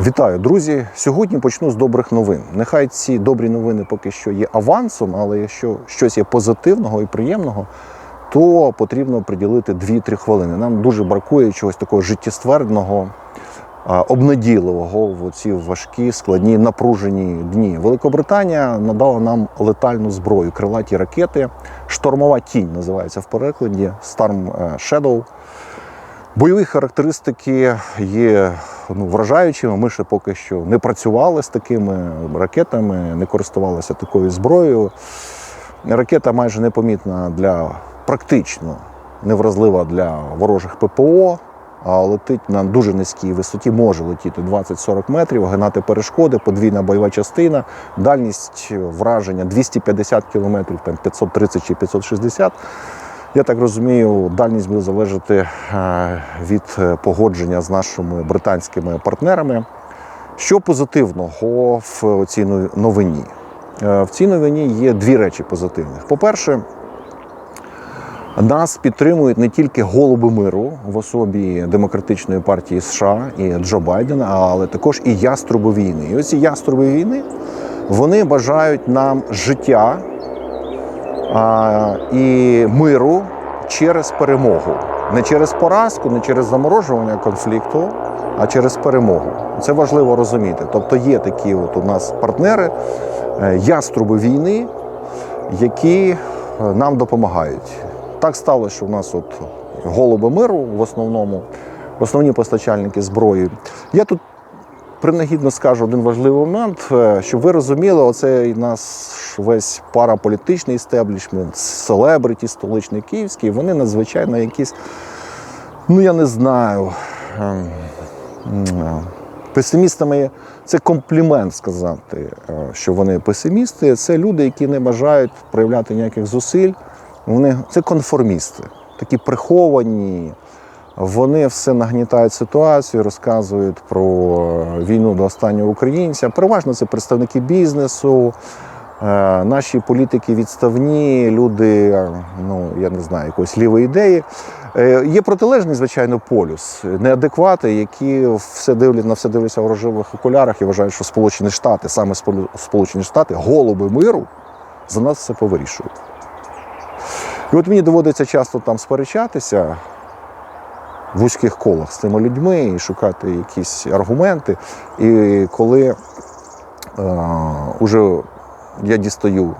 Вітаю, друзі! Сьогодні почну з добрих новин. Нехай ці добрі новини поки що є авансом, але якщо щось є позитивного і приємного, то потрібно приділити 2-3 хвилини. Нам дуже бракує чогось такого життєствердного, обнадійливого в ці важкі, складні, напружені дні. Великобританія надала нам летальну зброю, крилаті ракети. Штормова тінь називається в перекладі Storm е, Shadow. Бойові характеристики є ну, вражаючими. Ми ще поки що не працювали з такими ракетами, не користувалися такою зброєю. Ракета майже непомітна для практично невразлива для ворожих ППО, а летить на дуже низькій висоті, може летіти 20-40 метрів, гинати перешкоди, подвійна бойова частина, дальність враження 250 кілометрів, там 530 чи 560. Я так розумію, дальність буде залежати е, від е, погодження з нашими британськими партнерами. Що позитивного в цій новині? Е, В цій новині є дві речі позитивних. По-перше, нас підтримують не тільки голуби миру в особі демократичної партії США і Джо Байдена, але також і яструби війни. І ось ці яструби війни вони бажають нам життя і миру через перемогу. Не через поразку, не через заморожування конфлікту, а через перемогу. Це важливо розуміти. Тобто є такі от у нас партнери, е, яструби війни, які е, нам допомагають. Так сталося, що в нас от голуби миру в основному, основні постачальники зброї. Я тут принагідно скажу один важливий момент, е, щоб ви розуміли, оцей весь параполітичний істеблішмент, селебриті столичний київський, вони надзвичайно якісь, ну я не знаю. ем, Песимістами це комплімент сказати, е, що вони песимісти. Це люди, які не бажають проявляти ніяких зусиль. Вони це конформісти, такі приховані. Вони все нагнітають ситуацію, розказують про війну до останнього українця. Переважно це представники бізнесу, е, наші політики відставні, люди, е, ну я не знаю, якоїсь лівої ідеї. Е, Є протилежний, звичайно, полюс, неадеквати, які все дивлять на все дивляться в рожевих окулярах і вважають, що Сполучені Штати, саме Сполучені Штати, голуби миру, за нас все повирішують. І от мені доводиться часто там сперечатися в вузьких колах з цими людьми і шукати якісь аргументи. І коли е, уже я дістаю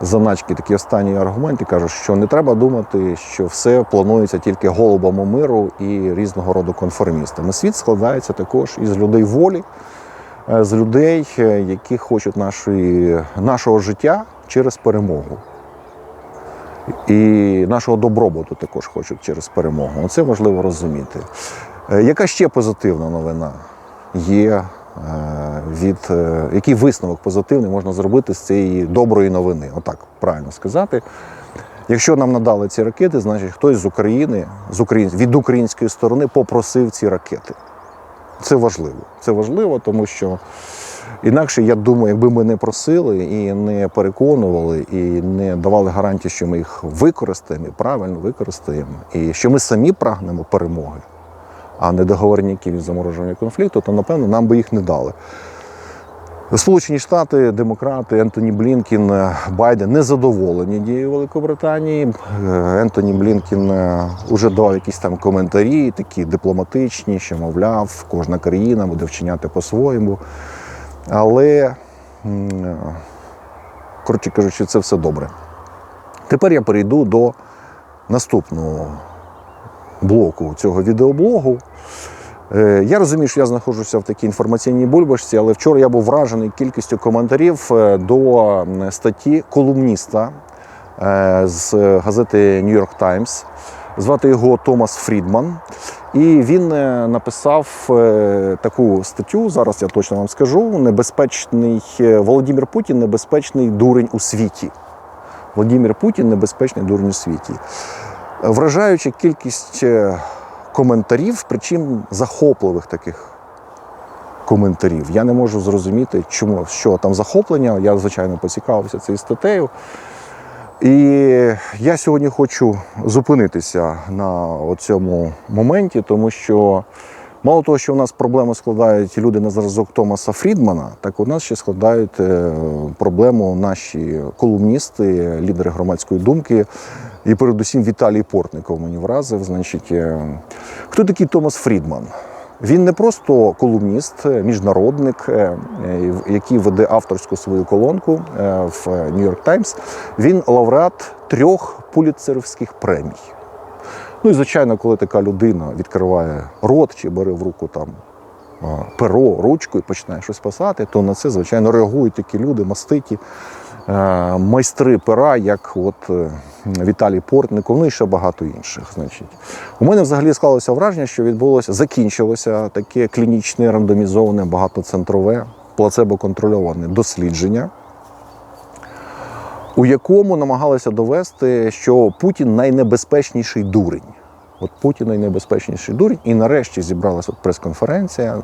заначки такі останні аргументи, кажу, що не треба думати, що все планується тільки голубами миру і різного роду конформістами. Світ складається також із людей волі, е, з людей, е, які хочуть нашої, нашого життя через перемогу. І нашого добробуту також хочуть через перемогу. Це важливо розуміти. Е, Яка ще позитивна новина є від е, який висновок позитивний можна зробити з цієї доброї новини? Отак правильно сказати. Якщо нам надали ці ракети, значить хтось з України, з Україн, від української сторони попросив ці ракети. Це важливо. Це важливо, тому що інакше, я думаю, якби ми не просили і не переконували, і не давали гарантії, що ми їх використаємо і правильно використаємо, і що ми самі прагнемо перемоги, а не договорників від замороження конфлікту, то напевно нам би їх не дали. Сполучені Штати, демократи, Ентоні Блінкін, е, Байден не задоволені дією Великобританії. Е, Ентоні Блінкін вже давав якісь там коментарі, такі дипломатичні, що, мовляв, кожна країна буде вчиняти по-своєму. Але, е, коротше кажучи, це все добре. Тепер я перейду до наступного блоку цього відеоблогу. Е, Я розумію, що я знаходжуся в такій інформаційній бульбашці, але вчора я був вражений кількістю коментарів е, до статті колумніста е, з газети New York Times. Звати його Томас Фрідман. І він написав таку статтю, зараз я точно вам скажу: небезпечний Володимир Путін небезпечний дурень у світі. Володимир Путін небезпечний дурень у світі. Вражаюча кількість коментарів, причому захопливих таких коментарів. Я не можу зрозуміти, чому що там захоплення. Я, звичайно, поцікавився цією статтею. І я сьогодні хочу зупинитися на цьому моменті, тому що Мало того, що у нас проблему складають люди на зразок Томаса Фрідмана, так у нас ще складають е, проблему наші колумністи, лідери громадської думки, і передусім Віталій Портников мені вразив. Значить, е, хто такий Томас Фрідман? Він не просто колумніст, е, міжнародник, е, який веде авторську свою колонку в Нью-Йорк Таймс. Він лауреат трьох пуліцерівських премій. Ну і звичайно, коли така людина відкриває рот чи бере в руку там перо, ручку і починає щось писати, то на це, звичайно, реагують такі люди, маститі, майстри пера, як от е, Віталій Портников, ну і ще багато інших. Значить. У мене взагалі склалося враження, що відбулося, закінчилося таке клінічне, рандомізоване, багатоцентрове, плацебо-контрольоване дослідження у якому намагалися довести, що Путін найнебезпечніший дурень. От Путін найнебезпечніший дурень. І нарешті зібралася прес-конференція.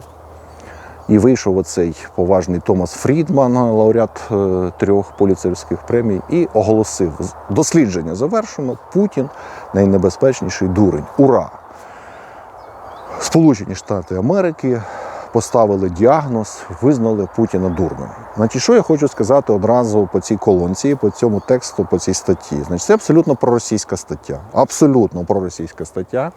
І вийшов оцей поважний Томас Фрідман, лауреат е, трьох поліцейських премій, і оголосив: дослідження завершено. Путін найнебезпечніший дурень. Ура! Сполучені Штати Америки поставили діагноз, визнали Путіна дурним. Значить, що я хочу сказати одразу по цій колонці, по цьому тексту, по цій статті? Значить, це абсолютно проросійська стаття. Абсолютно проросійська стаття.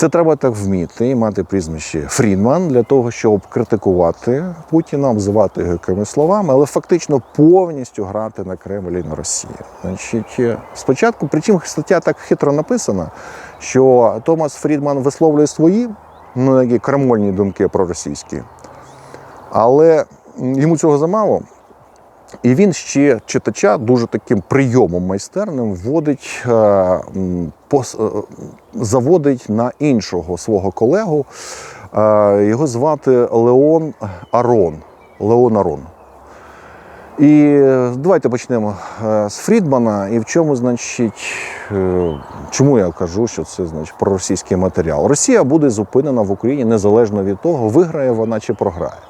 Це треба так вміти і мати прізвище Фрідман для того, щоб критикувати Путіна, обзивати його якимись словами, але фактично повністю грати на Кремль і на Росію. Значить, е, спочатку, причому стаття так хитро написана, що Томас Фрідман висловлює свої ну, такі крамольні думки про російські, але йому цього замало. І він ще читача дуже таким прийомом майстерним вводить, е, е, заводить на іншого свого колегу. Е, Його звати Леон Арон. Леон Арон. І давайте почнемо з Фрідмана. І в чому, значить, чому я кажу, що це значить проросійський матеріал? Росія буде зупинена в Україні незалежно від того, виграє вона чи програє.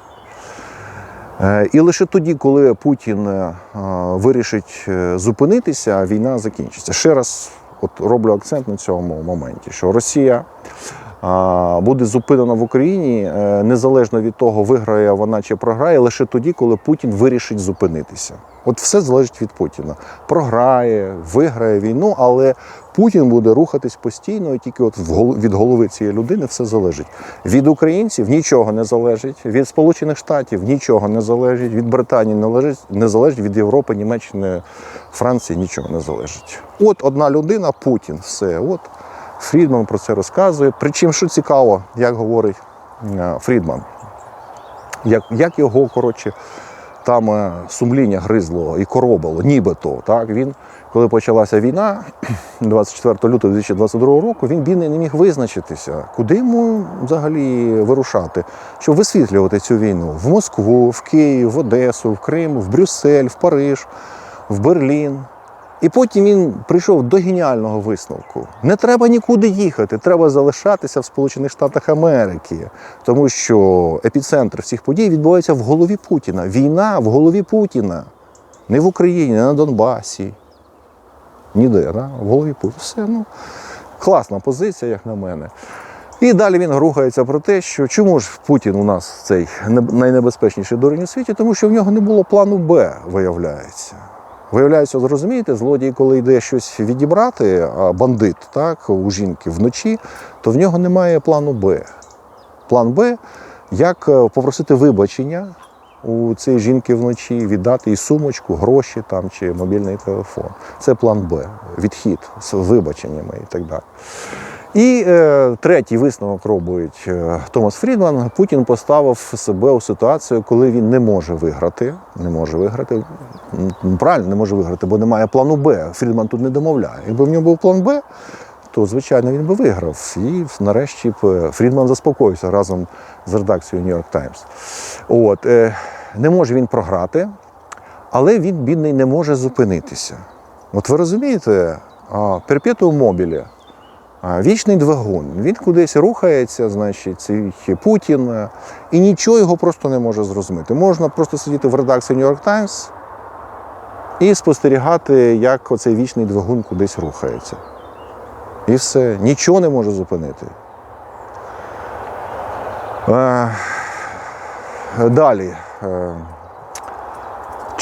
Е, І лише тоді, коли Путін е, вирішить е, зупинитися, війна закінчиться. Ще раз от роблю акцент на цьому моменті, що Росія буде зупинена в Україні е, незалежно від того, виграє вона чи програє, лише тоді, коли Путін вирішить зупинитися. От все залежить від Путіна. Програє, виграє війну, але Путін буде рухатись постійно, і тільки от від голови цієї людини все залежить. Від українців нічого не залежить, від Сполучених Штатів нічого не залежить, від Британії не залежить, не залежить від Європи, Німеччини, Франції нічого не залежить. От одна людина, Путін, все. От Фрідман про це розказує. Причому, що цікаво, як говорить е, Фрідман, як, як його, коротше, там е, сумління гризло і коробило, нібито. Так? Він, коли почалася війна, 24 лютого 2022 року, він бідний не міг визначитися, куди йому взагалі вирушати, щоб висвітлювати цю війну в Москву, в Київ, в Одесу, в Крим, в Брюссель, в Париж, в Берлін. І потім він прийшов до геніального висновку: не треба нікуди їхати, треба залишатися в Сполучених Штатах Америки, тому що епіцентр всіх подій відбувається в голові Путіна. Війна в голові Путіна, не в Україні, не на Донбасі. Ніде, да? в голові Путіна. Все, ну, класна позиція, як на мене. І далі він рухається про те, що чому ж Путін у нас цей найнебезпечніший дурень у світі, тому що в нього не було плану Б, виявляється. Виявляється, от розумієте, злодій, коли йде щось відібрати, а бандит так, у жінки вночі, то в нього немає плану Б. План Б, як е, попросити вибачення у цієї жінки вночі, віддати їй сумочку, гроші там, чи мобільний телефон. Це план Б, відхід з вибаченнями і так далі. І е, третій висновок робить е, Томас Фрідман. Путін поставив себе у ситуацію, коли він не може виграти. Не може виграти. Правильно, не може виграти, бо немає плану Б. Фрідман тут не домовляє. Якби в нього був план Б, то звичайно він би виграв. І нарешті б е, Фрідман заспокоївся разом з редакцією York Times. От, е, не може він програти, але він, бідний, не може зупинитися. От ви розумієте, перпетуум мобілі. Вічний двигун. Він кудись рухається, значить, Путін, е, і нічого його просто не може зрозуміти. Можна просто сидіти в редакції New York Times і спостерігати, як оцей вічний двигун кудись рухається. І все, нічого не може зупинити. Е, Далі.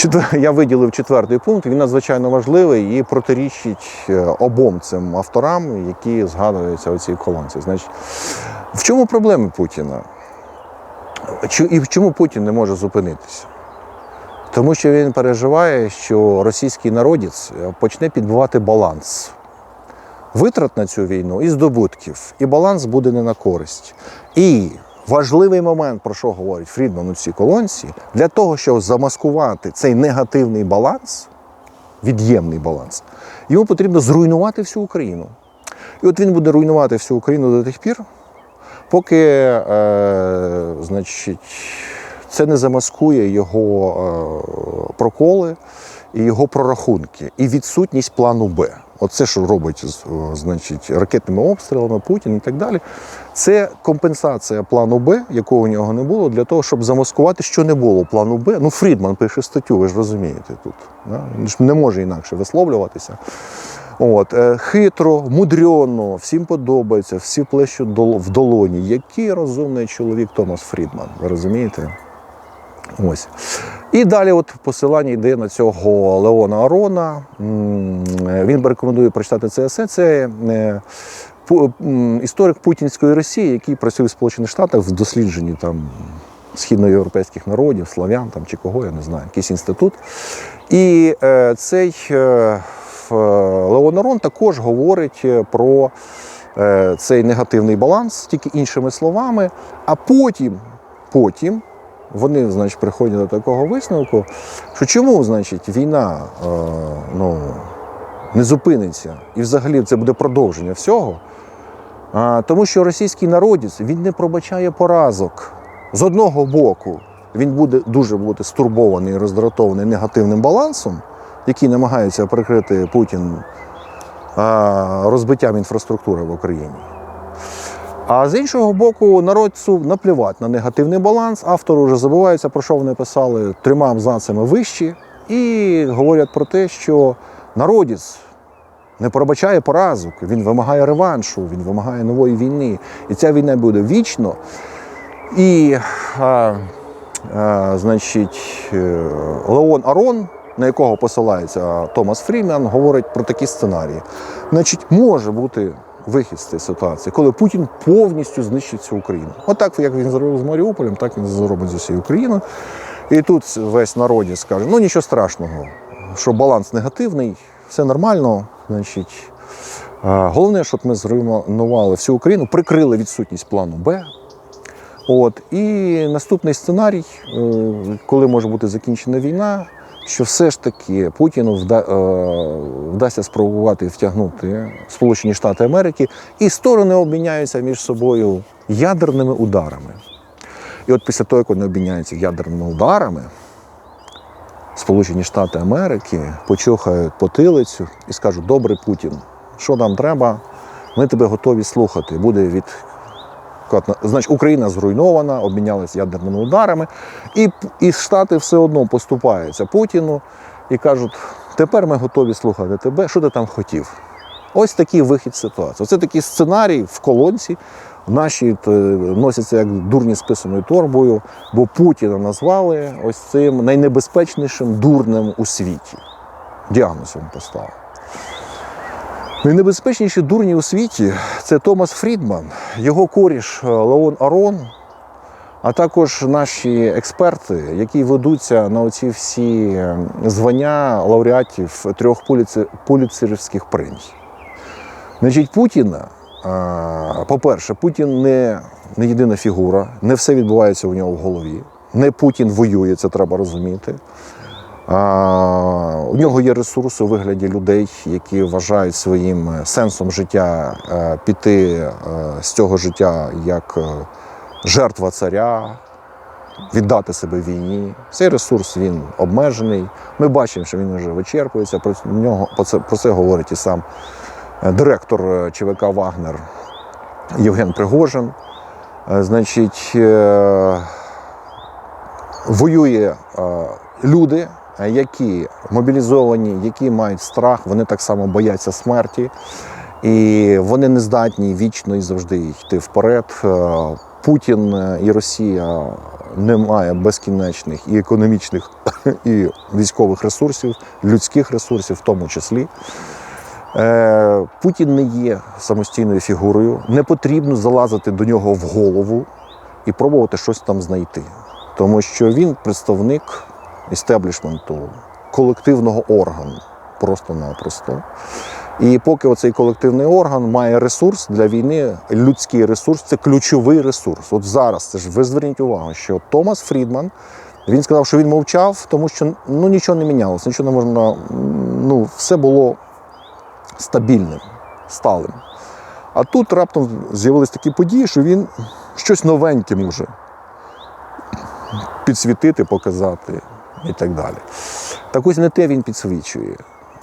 Я виділив четвертий пункт. Він надзвичайно важливий і протирічить е, обом цим авторам, які згадуються у цій колонці. Значить, в чому проблеми Путіна? І в чому Путін не може зупинитися? Тому що він переживає, що російський народець е, почне підбивати баланс витрат на цю війну і здобутків, і баланс буде не на користь. І важливий момент, про що говорить Фрідман у цій колонці, для того, щоб замаскувати цей негативний баланс, від'ємний баланс, йому потрібно зруйнувати всю Україну. І от він буде руйнувати всю Україну до тих пір, поки е, значить, це не замаскує його е, проколи і його прорахунки, і відсутність плану Б. Оце, що робить з- значить, ракетними обстрілами Путін і так далі. Це компенсація плану Б, якого у нього не було, для того, щоб замаскувати, що не було плану Б. Ну, Фрідман пише статтю, ви ж розумієте тут. Да? Він ж не може інакше висловлюватися. От, е, хитро, мудрено, всім подобається, всі плещуть в долоні. Який розумний чоловік Томас Фрідман, ви розумієте? Ось. І далі, от посилання йде на цього Леона Арона. Він рекомендує прочитати це есе. Це е, історик путінської Росії, який працює в Сполучених Штатах в дослідженні там східноєвропейських народів, славян там чи кого, я не знаю, якийсь інститут. І е, цей е, Леон Арон також говорить про цей негативний баланс, тільки іншими словами. А потім, потім вони, значить, приходять до такого висновку, що чому, значить, війна е, ну, не зупиниться, і взагалі це буде продовження всього. А, тому що російський народець він не пробачає поразок. З одного боку, він буде дуже бути стурбований і роздратований негативним балансом, який намагається прикрити Путін а, розбиттям інфраструктури в Україні. А з іншого боку, народцю наплівати на негативний баланс. Автори вже забуваються, про що вони писали трьома абзацами вищі, і говорять про те, що народець не пробачає поразок, він вимагає реваншу, він вимагає нової війни. І ця війна буде вічно. І, а, а, значить, е, Леон Арон, на якого посилається Томас Фріман, говорить про такі сценарії. Значить, може бути вихід з цієї ситуації, коли Путін повністю знищить цю Україну. Отак, як він зробив з Маріуполем, так він зробить з усією Україною. І тут весь народі скаже: ну нічого страшного, що баланс негативний, все нормально. Значить, головне, щоб ми зруйнували всю Україну, прикрили відсутність плану Б. От і наступний сценарій, е, коли може бути закінчена війна, що все ж таки Путіну вда, е, вдасться спровокувати і втягнути Сполучені Штати Америки, і сторони обміняються між собою ядерними ударами. І от після того, як вони обміняються ядерними ударами, Сполучені Штати Америки почухають потилицю і скажуть: Добре, Путін, що нам треба? Ми тебе готові слухати. Буде від Значить, Україна зруйнована, обмінялися ядерними ударами, і, і Штати все одно поступаються Путіну і кажуть: тепер ми готові слухати тебе, що ти там хотів. Ось такий вихід ситуації. Це такий сценарій в колонці. Наші е, носяться як дурні з писаною торбою, бо Путіна назвали ось цим найнебезпечнішим дурнем у світі. Діагноз йому поставив. Найнебезпечніші дурні у світі це Томас Фрідман, його коріш е, Леон Арон, а також наші експерти, які ведуться на оці всі е, звання лауреатів трьох пуліцерівських премій. Значить, Путіна, е, по-перше, Путін не, не єдина фігура, не все відбувається у нього в голові. Не Путін воює, це треба розуміти. У нього є ресурси у вигляді людей, які вважають своїм е, сенсом життя е, піти е, з цього життя як жертва царя, віддати себе війні. Цей ресурс він обмежений. Ми бачимо, що він вже вичерпується. Про нього про це, про це говорить і сам директор ЧВК Вагнер Євген Пригожин. Значить, воює люди, які мобілізовані, які мають страх, вони так само бояться смерті, і вони не здатні вічно і завжди йти вперед. Е, Путін і Росія не має безкінечних і економічних, і військових ресурсів, людських ресурсів в тому числі. Е, Путін не є самостійною фігурою, не потрібно залазити до нього в голову і пробувати щось там знайти. Тому що він представник істеблішменту, колективного органу, просто-напросто. І поки оцей колективний орган має ресурс для війни, людський ресурс це ключовий ресурс. От зараз це ж ви зверніть увагу, що Томас Фрідман він сказав, що він мовчав, тому що ну нічого не мінялося, нічого не можна. Ну, все було стабільним, сталим. А тут раптом з'явились такі події, що він щось новеньке може підсвітити, показати і так далі. Так ось не те він підсвічує.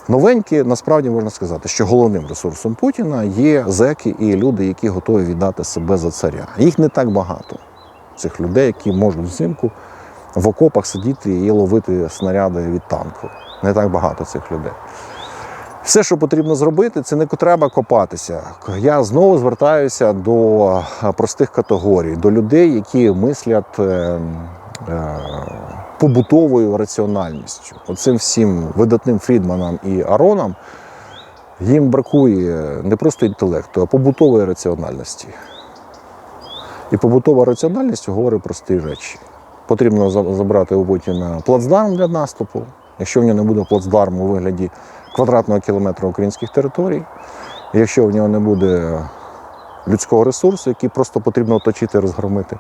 Новеньке, насправді можна сказати, що головним ресурсом Путіна є зеки і люди, які готові віддати себе за царя. Їх не так багато, цих людей, які можуть взимку в окопах сидіти і ловити снаряди від танку. Не так багато цих людей. Все, що потрібно зробити, це не треба копатися. Я знову звертаюся до простих категорій, до людей, які мислять е, е, побутовою раціональністю. Оцим всім видатним Фрідманам і Аронам їм бракує не просто інтелекту, а побутової раціональності. І побутова раціональність говорить прості речі. Потрібно забрати у Путіна плацдарм для наступу. Якщо в нього не буде плацдарму у вигляді квадратного кілометра українських територій, якщо в нього не буде людського ресурсу, який просто потрібно оточити і розгромити,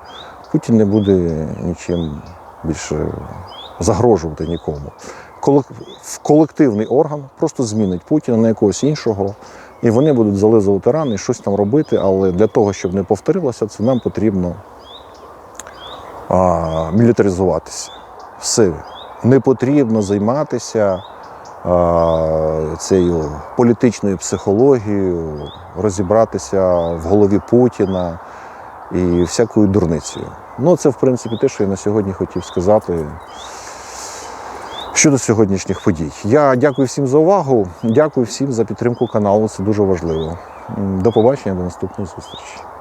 Путін не буде нічим більше загрожувати нікому. Колективний орган просто змінить Путіна на якогось іншого, і вони будуть зализувати рани і щось там робити. Але для того, щоб не повторилося, це нам потрібно а, мілітаризуватися. Все. Не потрібно займатися а, цією політичною психологією, розібратися в голові Путіна і всякою дурницею. Ну, це, в принципі, те, що я на сьогодні хотів сказати щодо сьогоднішніх подій. Я дякую всім за увагу, дякую всім за підтримку каналу. Це дуже важливо. До побачення, до наступної зустрічі.